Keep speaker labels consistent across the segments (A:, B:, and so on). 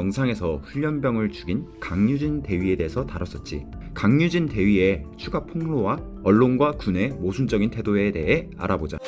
A: 영상에서 훈련병을 죽인 강유진 대위에 대해서 다뤘었지. 강유진 대위의 추가 폭로와 언론과 군의 모순적인 태도에 대해 알아보자.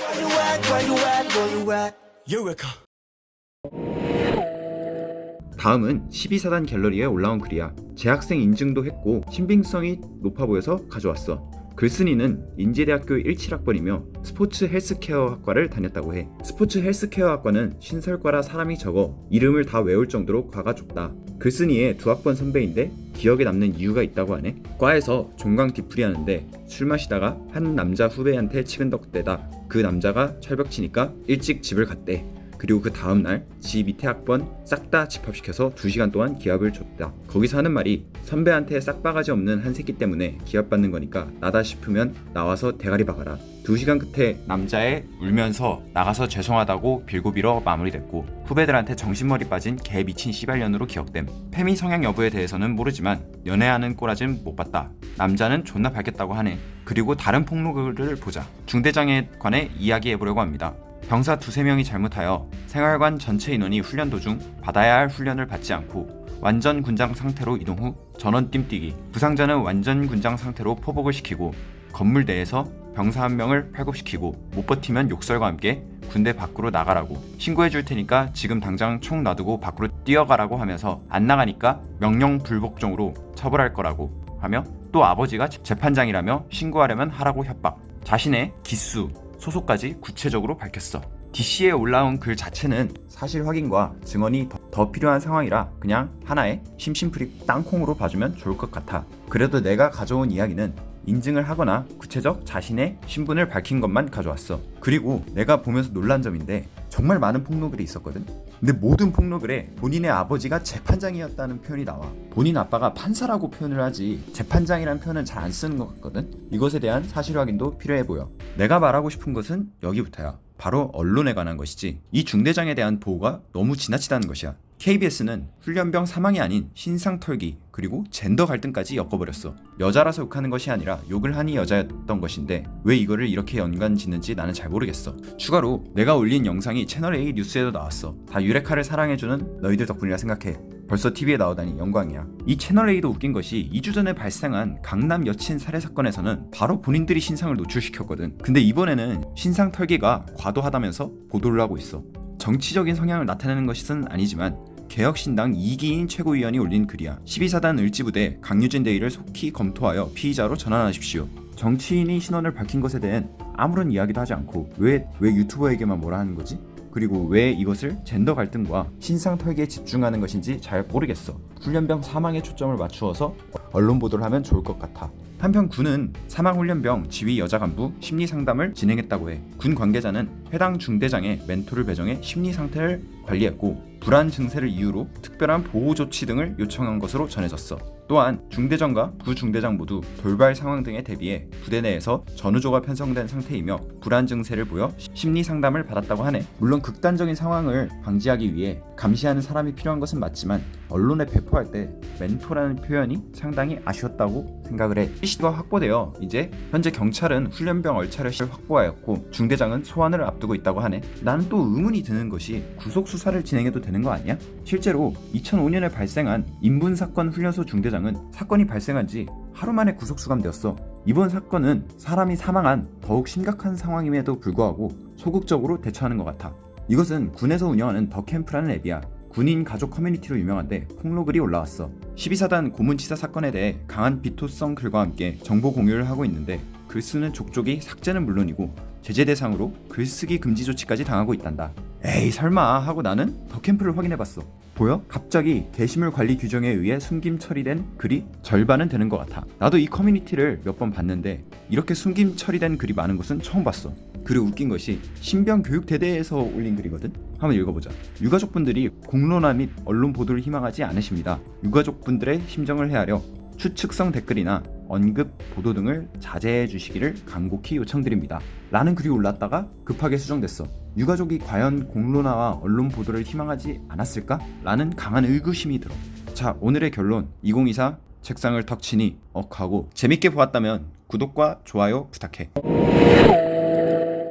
A: 다음은 12사단 갤러리에 올라온 글이야. 재학생 인증도 했고 신빙성이 높아 보여서 가져왔어. 글쓴이는 인제대학교 17학번이며 스포츠 헬스케어 학과를 다녔다고 해. 스포츠 헬스케어 학과는 신설과라 사람이 적어 이름을 다 외울 정도로 과가 좁다. 글쓴이의 두 학번 선배인데 기억에 남는 이유가 있다고 하네. 과에서 종강 뒤풀이 하는데 술 마시다가 한 남자 후배한테 치근덕대다. 그 남자가 철벽 치니까 일찍 집을 갔대. 그리고 그 다음날 지 밑에 학번 싹 다 집합시켜서 2시간 동안 기합을 줬다. 거기서 하는 말이 선배한테 싹바가지 없는 한 새끼 때문에 기합 받는 거니까 나다 싶으면 나와서 대가리 박아라. 2시간 끝에 남자애 울면서 나가서 죄송하다고 빌고 빌어 마무리됐고 후배들한테 정신머리 빠진 개 미친 씨발년으로 기억됨. 페미 성향 여부에 대해서는 모르지만 연애하는 꼬라진 못 봤다. 남자는 존나 밝겠다고 하네. 그리고 다른 폭로글을 보자. 중대장에 관해 이야기해보려고 합니다. 병사 두세 명이 잘못하여 생활관 전체 인원이 훈련 도중 받아야 할 훈련을 받지 않고 완전 군장 상태로 이동 후 전원 뜀뛰기 부상자는 완전 군장 상태로 포복을 시키고 건물 내에서 병사 한 명을 팔굽시키고 못 버티면 욕설과 함께 군대 밖으로 나가라고 신고해 줄 테니까 지금 당장 총 놔두고 밖으로 뛰어가라고 하면서 안 나가니까 명령 불복종으로 처벌할 거라고 하며 또 아버지가 재판장이라며 신고하려면 하라고 협박. 자신의 기수 소속까지 구체적으로 밝혔어. DC에 올라온 글 자체는 사실 확인과 증언이 더, 더 필요한 상황이라 그냥 하나의 심심풀이 땅콩으로 봐주면 좋을 것 같아. 그래도 내가 가져온 이야기는 인증을 하거나 구체적 자신의 신분을 밝힌 것만 가져왔어. 그리고 내가 보면서 놀란 점인데 정말 많은 폭로글이 있었거든. 근데 모든 폭로글에 본인의 아버지가 재판장이었다는 표현이 나와. 본인 아빠가 판사라고 표현을 하지 재판장이라는 표현은 잘 안 쓰는 것 같거든. 이것에 대한 사실 확인도 필요해 보여. 내가 말하고 싶은 것은 여기부터야. 바로 언론에 관한 것이지. 이 중대장에 대한 보호가 너무 지나치다는 것이야. KBS는 훈련병 사망이 아닌 신상 털기 그리고 젠더 갈등까지 엮어버렸어. 여자라서 욕하는 것이 아니라 욕을 하니 여자였던 것인데 왜 이거를 이렇게 연관 짓는지 나는 잘 모르겠어. 추가로 내가 올린 영상이 채널 A 뉴스에도 나왔어. 다 유레카를 사랑해주는 너희들 덕분이라 생각해. 벌써 TV에 나오다니 영광이야. 이 채널 A도 웃긴 것이 2주 전에 발생한 강남 여친 살해 사건에서는 바로 본인들이 신상을 노출시켰거든. 근데 이번에는 신상 털기가 과도하다면서 보도를 하고 있어. 정치적인 성향을 나타내는 것은 아니지만 개혁신당 이기인 최고위원이 올린 글이야. 12사단 을지부대 강유진 대위를 속히 검토하여 피의자로 전환하십시오. 정치인이 신원을 밝힌 것에 대한 아무런 이야기도 하지 않고 왜, 왜 유튜버에게만 뭐라 하는 거지? 그리고 왜 이것을 젠더 갈등과 신상 털기에 집중하는 것인지 잘 모르겠어. 훈련병 사망에 초점을 맞추어서 언론 보도를 하면 좋을 것 같아. 한편 군은 사망 훈련병 지휘 여자 간부 심리 상담을 진행했다고 해. 군 관계자는 해당 중대장의 멘토를 배정해 심리 상태를 관리했고 불안 증세를 이유로 특별한 보호 조치 등을 요청한 것으로 전해졌어. 또한 중대장과 부중대장 모두 돌발 상황 등에 대비해 부대 내에서 전우조가 편성된 상태이며 불안 증세를 보여 심리 상담을 받았다고 하네. 물론 극단적인 상황을 방지하기 위해 감시하는 사람이 필요한 것은 맞지만 언론에 배포할 때 멘토라는 표현이 상당히 아쉬웠다고 생각을 해. 시도가 확보되어 이제 현재 경찰은 훈련병 얼차를 확보하였고 중대장은 소환을 앞두고 있다고 하네. 나는 또 의문이 드는 것이 구속 수사를 진행해도 되는 거 아니야? 실제로 2005년에 발생한 인분 사건 훈련소 중대 장은 사건이 발생한 지 하루 만에 구속 수감되었어. 이번 사건은 사람이 사망한 더욱 심각한 상황임에도 불구하고 소극적으로 대처하는 것 같아. 이것은 군에서 운영하는 더 캠프라는 앱이야. 군인 가족 커뮤니티로 유명한데 폭로글이 올라왔어. 12사단 고문치사 사건에 대해 강한 비토성 글과 함께 정보 공유를 하고 있는데 글쓰는 족족이 삭제는 물론이고 제재 대상으로 글쓰기 금지 조치까지 당하고 있단다. 에이 설마 하고 나는 더 캠프를 확인해봤어. 보여? 갑자기 게시물 관리 규정에 의해 숨김 처리된 글이 절반은 되는 것 같아. 나도 이 커뮤니티를 몇 번 봤는데 이렇게 숨김 처리된 글이 많은 곳은 처음 봤어. 그리고 웃긴 것이 신병 교육 대대에서 올린 글이거든. 한번 읽어보자. 유가족분들이 공론화 및 언론 보도를 희망하지 않으십니다. 유가족분들의 심정을 헤아려 추측성 댓글이나 언급 보도 등을 자제해 주시기를 간곡히 요청드립니다. 라는 글이 올랐다가 급하게 수정됐어. 유가족이 과연 공론화와 언론 보도를 희망하지 않았을까? 라는 강한 의구심이 들어. 자, 오늘의 결론. 2024 책상을 턱 치니 억 하고 재밌게 보았다면 구독과 좋아요 부탁해.